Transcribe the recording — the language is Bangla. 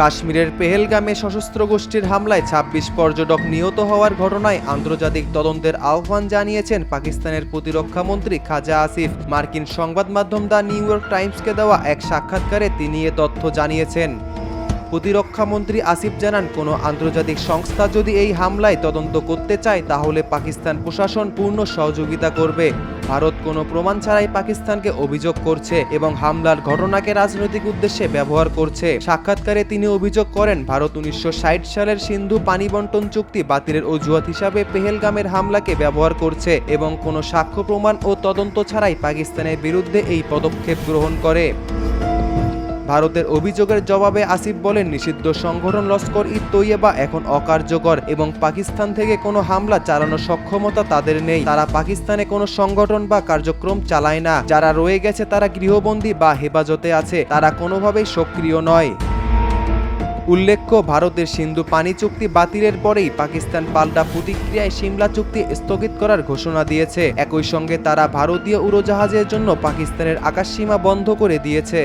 কাশ্মীরের পেহেলগামে সশস্ত্র গোষ্ঠীর হামলায় ২৬ পর্যটক নিহত হওয়ার ঘটনায় আন্তর্জাতিক তদন্তের আহ্বান জানিয়েছেন পাকিস্তানের প্রতিরক্ষামন্ত্রী খাজা আসিফ। মার্কিন সংবাদ মাধ্যম দ্য নিউ ইয়র্ক টাইমসকে দেওয়া এক সাক্ষাৎকারে তিনি এ তথ্য জানিয়েছেন। প্রতিরক্ষা মন্ত্রী আসিফ জানান, কোনো আন্তর্জাতিক সংস্থা যদি এই হামলায় তদন্ত করতে চায়, তাহলে পাকিস্তান প্রশাসন পূর্ণ সহযোগিতা করবে। ভারত কোনো প্রমাণ ছাড়াই পাকিস্তানকে অভিযোগ করছে এবং হামলার ঘটনাকে রাজনৈতিক উদ্দেশ্যে ব্যবহার করছে। সাক্ষাৎকারে তিনি অভিযোগ করেন, ভারত উনিশশো ষাট সালের সিন্ধু পানি বন্টন চুক্তি বাতিলের অজুহাত হিসাবে পেহেলগামের হামলাকে ব্যবহার করছে এবং কোনো সাক্ষ্য প্রমাণ ও তদন্ত ছাড়াই পাকিস্তানের বিরুদ্ধে এই পদক্ষেপ গ্রহণ করে। ভারতের অভিযোগের জবাবে আসিফ বলেন, নিষিদ্ধ সংগঠন লস্কর ই তৈয়বা এখন অকার্যকর এবং পাকিস্তান থেকে কোনো হামলা চালানোর সক্ষমতা তাদের নেই। তারা পাকিস্তানে কোনো সংগঠন বা কার্যক্রম চালায় না। যারা রয়ে গেছে তারা গৃহবন্দী বা হেফাজতে আছে। তারা কোনোভাবেই সক্রিয় নয়। উল্লেখ্য, ভারতের সিন্ধু পানি চুক্তি বাতিলের পরেই পাকিস্তান পাল্টা প্রতিক্রিয়ায় সিমলা চুক্তি স্থগিত করার ঘোষণা দিয়েছে। একই সঙ্গে তারা ভারতীয় উড়োজাহাজের জন্য পাকিস্তানের আকাশসীমা বন্ধ করে দিয়েছে।